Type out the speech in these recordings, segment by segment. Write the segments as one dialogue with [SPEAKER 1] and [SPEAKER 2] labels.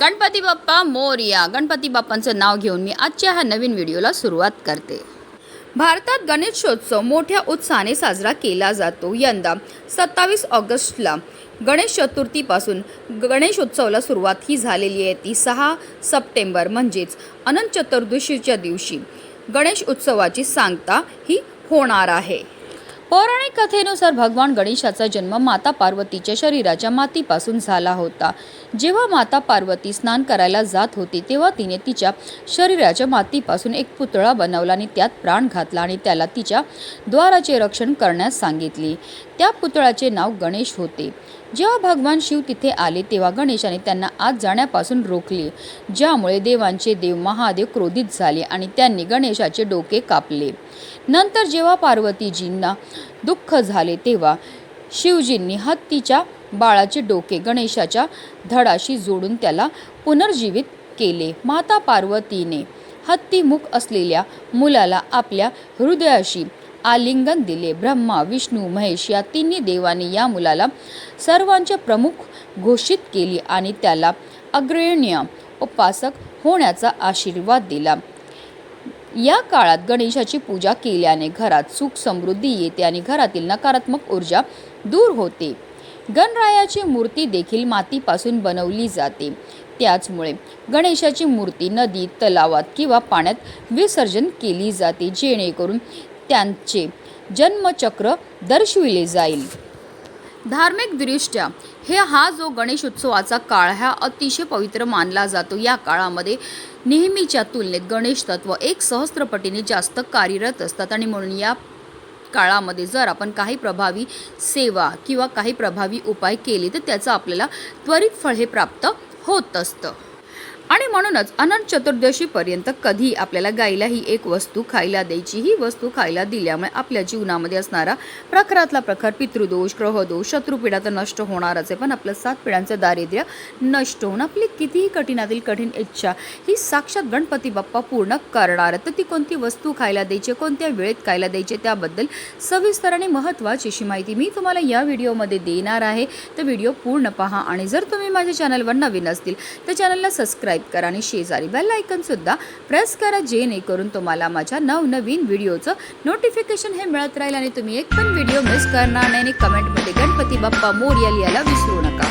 [SPEAKER 1] गणपती बाप्पा मोरया. गणपती बाप्पांचं नाव घेऊन मी आजच्या ह्या नवीन व्हिडिओला सुरुवात करते. भारतात गणेशोत्सव मोठ्या उत्साहाने साजरा केला जातो. यंदा सत्तावीस ऑगस्टला गणेश चतुर्थीपासून गणेशोत्सवाला सुरुवात ही झालेली आहे. ती सहा सप्टेंबर म्हणजेच अनंत चतुर्दशीच्या दिवशी गणेश उत्सवाची सांगता ही होणार आहे. पौराणिक कथेनुसार भगवान गणेशाचा जन्म माता पार्वतीच्या शरीराच्या मातीपासून झाला होता. जेव्हा माता पार्वती स्नान करायला जात होती तेव्हा तिने तिच्या शरीराच्या मातीपासून एक पुतळा बनवला आणि त्यात प्राण घातला आणि त्याला तिच्या द्वाराचे रक्षण करण्यास सांगितले. त्या पुतळाचे नाव गणेश होते. जेव्हा भगवान शिव तिथे आले तेव्हा गणेशाने त्यांना आत जाण्यापासून रोखले ज्यामुळे देवांचे देव महादेव क्रोधित झाले आणि त्यांनी गणेशाचे डोके कापले. नंतर जेव्हा पार्वतीजींना दुःख झाले तेव्हा शिवजींनी हत्तीच्या बाळाचे डोके गणेशाच्या धडाशी जोडून त्याला पुनर्जीवित केले. माता पार्वतीने हत्तीमुख असलेल्या मुलाला आपल्या हृदयाशी आलिंगन दिले. ब्रह्मा विष्णू महेश या तिन्ही देवांनी या मुलाला सर्वांचे प्रमुख घोषित केली आणि त्याला अग्रण्य उपासक होण्याचा आशीर्वाद दिला. या काळात गणेशाची पूजा केल्याने घरात सुख समृद्धी येते आणि घरातील नकारात्मक ऊर्जा दूर होते. गणरायाची मूर्ती देखील मातीपासून बनवली जाते. त्याचमुळे गणेशाची मूर्ती नदी तलावात किंवा पाण्यात विसर्जन केली जाते जेणेकरून त्यांचे जन्मचक्र दर्शविले जाईल. धार्मिकदृष्ट्या हे हा जो गणेश उत्सवाचा काळ हा अतिशय पवित्र मानला जातो. या काळामध्ये नेहमीच्या तुलनेत गणेश तत्व एक सहस्त्रपटीने जास्त कार्यरत असतात आणि म्हणून या काळामध्ये जर आपण काही प्रभावी सेवा किंवा काही प्रभावी उपाय केले तर त्याचं आपल्याला त्वरित फळ हे प्राप्त होत असतं. आणि म्हणूनच अनंत चतुर्दशीपर्यंत कधी आपल्याला गायीलाही एक वस्तू खायला द्यायची ही वस्तू खायला दिल्यामुळे आपल्या जीवनामध्ये असणारा प्रखरातला प्रखर पितृदोष ग्रहदोष शत्रुपीडा तर नष्ट होणारच आहे. पण आपलं सात पिढ्यांचं दारिद्र्य नष्ट होऊन आपली कितीही कठीणातील कठीण इच्छा ही साक्षात गणपती बाप्पा पूर्ण करणार तर ती कोणती वस्तू खायला द्यायची कोणत्या वेळेत खायला द्यायची त्याबद्दल सविस्तर आणि महत्त्वाची अशी माहिती मी तुम्हाला या व्हिडिओमध्ये देणार आहे. तर व्हिडिओ पूर्ण पहा आणि जर तुम्ही माझ्या चॅनलवर नवीन असतील तर चॅनलला सबस्क्राईब करा आणि शेजारी बेल आयकनसुद्धा प्रेस करा जेणेकरून तुम्हाला माझ्या नवनवीन व्हिडिओचं नोटिफिकेशन हे मिळत राहील आणि तुम्ही एक पण व्हिडिओ मिस करणार नाही आणि कमेंटमध्ये गणपती बाप्पा मोरियल याला विसरू नका.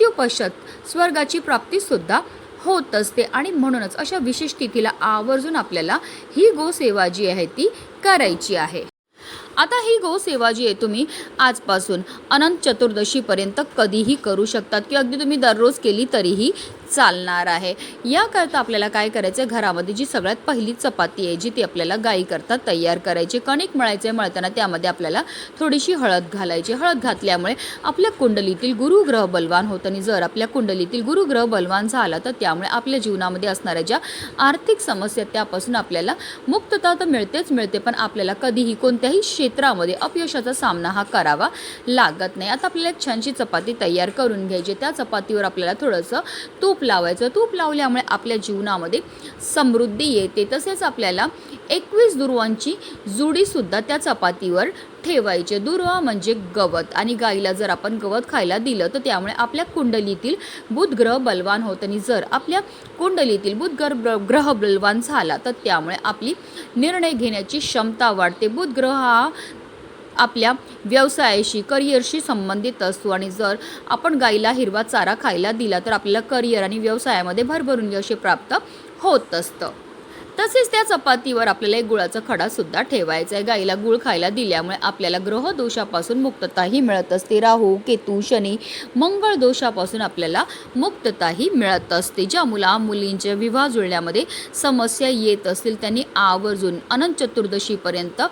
[SPEAKER 1] मृत्यू स्वर्गाची प्राप्ती सुद्धा होत असते आणि म्हणूनच अशा विशेष तिथीला आवर्जून आपल्याला ही गोसेवा जी आहे ती करायची आहे. आता ही गोसेवा जी आहे तुम्ही आजपासून अनंत चतुर्दशीपर्यंत कधीही करू शकतात किंवा अगदी तुम्ही दररोज केली तरीही चालणार आहे. याकरता आपल्याला काय करायचं आहे घरामध्ये जी सगळ्यात पहिली चपाती आहे जी ती आपल्याला गाईकरता तयार करायची. कणिक मळायचे मळताना त्यामध्ये आपल्याला थोडीशी हळद घालायची. हळद घातल्यामुळे आपल्या कुंडलीतील गुरुग्रह बलवान होत आणि जर आपल्या कुंडलीतील गुरुग्रह बलवान झाला तर त्यामुळे आपल्या जीवनामध्ये असणाऱ्या ज्या आर्थिक समस्या त्यापासून आपल्याला मुक्तता तर मिळतेच मिळते पण आपल्याला कधीही कोणत्याही क्षेत्रामध्ये अपयशाचा सामना हा करावा लागत नाही. आता आपल्याला एक छानशी चपाती तयार करून घ्यायची त्या चपातीवर आपल्याला थोडंसं तूप तूप लावायचं. तूप लावल्यामुळे आपल्या जीवनामध्ये समृद्धी येते. तसेच आपल्याला एकवीस दुर्वांची जुडीसुद्धा त्या चपातीवर ठेवायचे. दुर्वा म्हणजे गवत. आणि गाईला जर आपण गवत खायला दिलं तर त्यामुळे आपल्या कुंडलीतील बुधग्रह बलवान होत. आणि जर आपल्या कुंडलीतील बुधग्रह ग्रह बलवान झाला तर त्यामुळे आपली निर्णय घेण्याची क्षमता वाढते. बुधग्रह हा आपल्या व्यवसायाशी करिअरशी संबंधित असतो आणि जर आपण गाईला हिरवा चारा खायला दिला तर आपल्याला करिअर आणि व्यवसायामध्ये भरभरून यश प्राप्त होत असतं. तसेच त्या चपातीवर आपल्याला एक गुळाचा खडा सुद्धा ठेवायचा आहे. गाईला गुळ खायला दिल्यामुळे आपल्याला ग्रह दोषापासून मुक्तताही मिळत असते. राहू केतू शनी मंगळ दोषापासून आपल्याला मुक्तताही मिळत असते. ज्या मुला मुलींच्या विवाह जुळण्यामध्ये समस्या येत असतील त्यांनी आवर्जून अनंत चतुर्दशीपर्यंत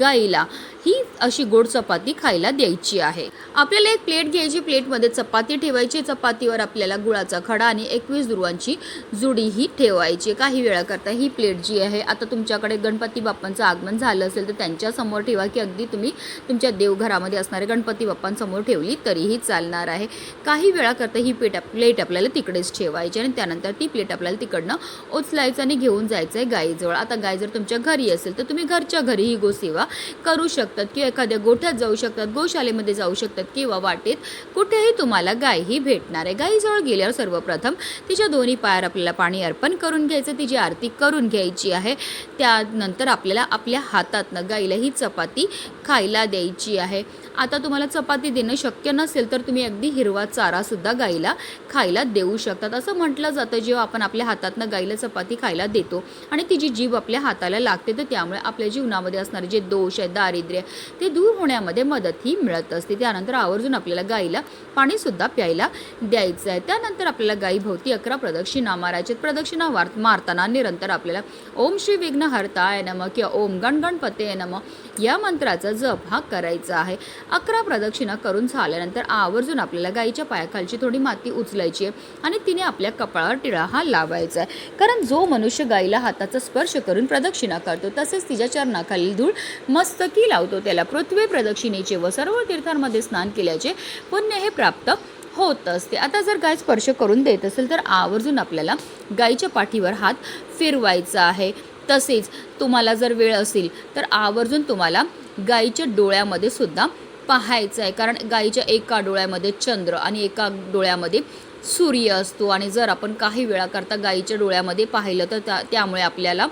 [SPEAKER 1] गाईला ही अशी गोड चपाती खायला द्यायची आहे. आपल्याला एक प्लेट घ्यायची. प्लेटमध्ये चपाती ठेवायची. चपातीवर आपल्याला गुळाचा खडा आणि एकवीस दुर्वांची जुडी ही ठेवायची. काही वेळाकरता ही प्लेट जी आहे. आता तुमच्याकडे गणपती बाप्पांचं आगमन झालं असेल तर त्यांच्यासमोर ठेवा की अगदी तुम्ही तुमच्या देवघरामध्ये असणारे गणपती बाप्पांसमोर ठेवली तरीही चालणार आहे. काही वेळाकरता ही प्लेट प्लेट आपल्याला तिकडेच ठेवायची आणि त्यानंतर ती प्लेट आपल्याला तिकडनं उचलायचं आणि घेऊन जायचं आहे गाईजवळ. आता गाय जर तुमच्या घरी असेल तर तुम्ही घरच्या घरी ही गोसेवा करू शकतात किंवा एखाद्या गोठ्यात जाऊ शकतात गोशालेमध्ये जाऊ शकतात किंवा वाटेत. कुठेही तुम्हाला गाय ही भेटणार आहे. गाईजवळ गेल्यावर सर्वप्रथम तिच्या दोन्ही पायावर आपल्याला पाणी अर्पण करून घ्यायचं तिची आरती करून घ्यायची. आहे. त्यानंतर आपल्याला आपल्या हातातनं गाईला ही चपाती खायला द्यायची आहे. आता तुम्हाला चपाती देणं शक्य नसेल तर तुम्ही अगदी हिरवा चारासुद्धा गाईला खायला देऊ शकतात. असं म्हटलं जातं जेव्हा आपण आपल्या हातातनं गाईला चपाती खायला देतो आणि तिची जीभ आपल्या हाताला लागते तर त्यामुळे आपल्या जीवनामध्ये असणारे जे दोष आहे दारिद्र्य ते दूर होण्यामध्ये मदत ही मिळत असते. त्यानंतर आवर्जून आपल्याला गाईला पाणीसुद्धा प्यायला द्यायचं आहे. त्यानंतर आपल्याला गाईभोवती अकरा प्रदक्षिणा मारायचे प्रदक्षिणा वार मारताना निरंतर आपल्याला ओम श्री विघ्न हरताय नम किंवा ओम गण गणपते नम या मंत्राचा जप हा करायचा आहे. अकरा प्रदक्षिणा करून झाल्यानंतर आवर्जून आपल्याला गाईच्या पायाखालची थोडी माती उचलायची आहे आणि तिने आपल्या कपाळावर टिळा हा लावायचा आहे. कारण जो मनुष्य गाईला हाताचा स्पर्श करून प्रदक्षिणा करतो तसेच तिच्या चरणाखालील धूळ मस्तकी लावतो. त्याला पृथ्वी प्रदक्षिणेचे व सर्व तीर्थांमध्ये स्नान केल्याचे पुण्य हे प्राप्त होत असते. आता जर गाय स्पर्श करून देत असेल तर आवर्जून आपल्याला गाईच्या पाठीवर हात फिरवायचा आहे. तसेच तुम्हाला जर वेळ असेल तर आवर्जून तुम्हाला गाईच्या डोळ्यामध्ये सुद्धा पाहायचं आहे. कारण गाईच्या एका डोळ्यामध्ये चंद्र आणि एका डोळ्यामध्ये सूर्य असतो. आणि जर आपण काही वेळाकरता गाईच्या डोळ्यामध्ये पाहिलं तर त्या त्यामुळे आपल्याला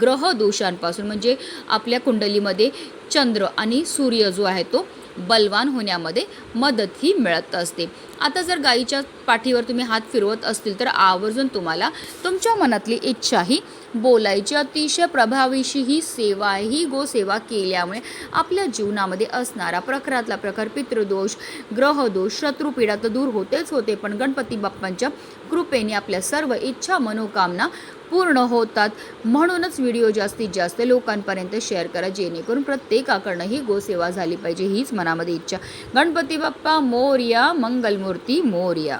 [SPEAKER 1] ग्रह दोषांपासून म्हणजे आपल्या कुंडलीमध्ये चंद्र आणि सूर्य जो आहे तो बलवान होण्यामध्ये मदत ही मिळत असते. आता जर गाईच्या पाठीवर तुम्ही हात फिरवत असतील तर आवर्जून तुम्हाला तुमच्या मनातली इच्छा ही बोलायची. अतिशय प्रभावीशी ही सेवा आहे. ही गोसेवा केल्यामुळे आपल्या जीवनामध्ये असणारा प्रखरातला प्रकार पितृदोष ग्रहदोष शत्रुपीडा तर दूर होतेच होते पण गणपती बाप्पांच्या कृपेने आपल्या सर्व इच्छा मनोकामना पूर्ण होतात. म्हणूनच व्हिडिओ जास्तीत जास्त लोकांपर्यंत शेअर करा जेणेकरून प्रत्येकाकडनं ही गोसेवा झाली पाहिजे हीच मनामध्ये इच्छा. गणपती बाप्पा मोर्या मंगलमूर्ती मोर्या.